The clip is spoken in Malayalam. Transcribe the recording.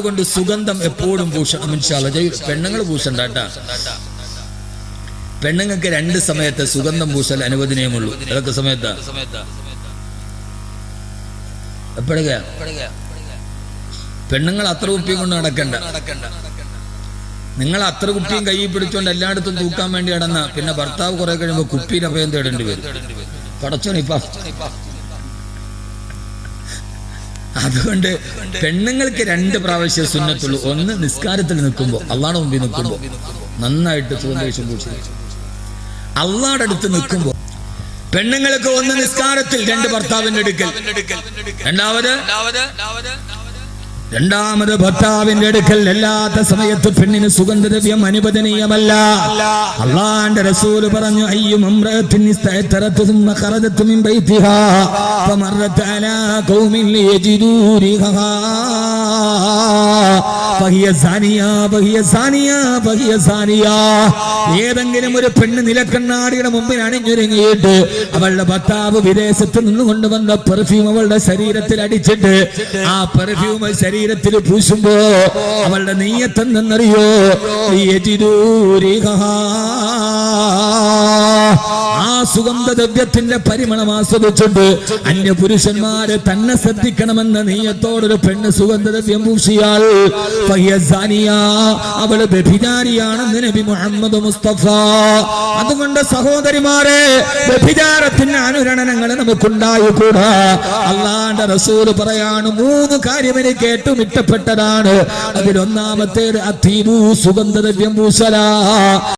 അതുകൊണ്ട് സുഗന്ധം എപ്പോഴും പൂഷണം പെണ്ണുങ്ങൾ പൂശണ്ട കേട്ടാ. പെണ്ണുങ്ങൾക്ക് രണ്ട് സമയത്ത് സുഗന്ധം പൂശൽ അനുവദനീയമുള്ളൂ. ഏതൊക്കെ സമയത്താ? പെണ്ണുങ്ങൾ അത്ര കുപ്പിയും കൊണ്ട് നടക്കണ്ട. നിങ്ങൾ അത്ര കുപ്പിയും കൈ പിടിച്ചോണ്ട് എല്ലായിടത്തും തൂക്കാൻ വേണ്ടി നടന്ന. പിന്നെ ഭർത്താവ് കുറെ കഴിയുമ്പോ കുപ്പിയിൽ അഭയം തേടേണ്ടി വരും. പടച്ചോണിപ്പ അതുകൊണ്ട് പെണ്ണുങ്ങൾക്ക് രണ്ട് പ്രാവശ്യം സുന്നത്തുള്ളൂ. ഒന്ന് നിസ്കാരത്തിൽ നിൽക്കുമ്പോൾ അള്ളാടെ മുമ്പിൽ നിൽക്കുമ്പോൾ നന്നായിട്ട് സുഗന്ധേശം പൂച്ചു അള്ളാടെ അടുത്ത് നിൽക്കുമ്പോൾ പെണ്ണുങ്ങൾക്ക് ഒന്ന് നിസ്കാരത്തിൽ രണ്ട് ഭർത്താവിന്റെ അടുക്കൽ. രണ്ടാമത്? രണ്ടാമത് ഭർത്താവിന്റെ അടുക്കൽ അല്ലാത്ത സമയത്ത് പെണ്ണിന് സുഗന്ധദ്രവ്യം അനുവദനീയമല്ല. അള്ളാന്റെ റസൂൽ പറഞ്ഞു അയ്യും ഏതെങ്കിലും ഒരു പെണ്ണ് നിലക്കണ്ണാടിയുടെ മുമ്പിൽ അണിഞ്ഞൊരുങ്ങിയിട്ട് അവളുടെ ഭർത്താവ് വിദേശത്ത് നിന്നുകൊണ്ട് വന്ന പെർഫ്യൂം അവളുടെ ശരീരത്തിൽ അടിച്ചിട്ട് ആ പെർഫ്യൂം ശരീരം ശരീരത്തിൽ പൂശുമ്പോ അവളുടെ നെയ്യത്തെന്നറിയോ ആ സുഗന്ധ സുഗന്ധദ്രവ്യത്തിന്റെ പരിമളം ആസ്വദിച്ചുണ്ട് അന്യ പുരുഷന്മാരെ തന്നെ ശ്രദ്ധിക്കണമെന്ന നീയത്തോടൊരു പെണ്ണ് സുഗന്ധദ്രവ്യം പൂശിയാൽ അവൾ വ്യഭിചാരിയാണെന്ന് നബി മുഹമ്മദ് മുസ്തഫ. അതുകൊണ്ട് സഹോദരിമാരെ വ്യഭിചാരത്തിന്റെ അനുരണനങ്ങൾ നമുക്കുണ്ടായിക്കൂടാ. അള്ളാന്റെ റസൂൽ പറയാണ് മൂന്ന് കാര്യം എനിക്ക് ഏറ്റവും ഇഷ്ടപ്പെട്ടതാണ് അതിലൊന്നാമത്തേത് സുഗന്ധ സുഗന്ധദ്രവ്യം പൂശല.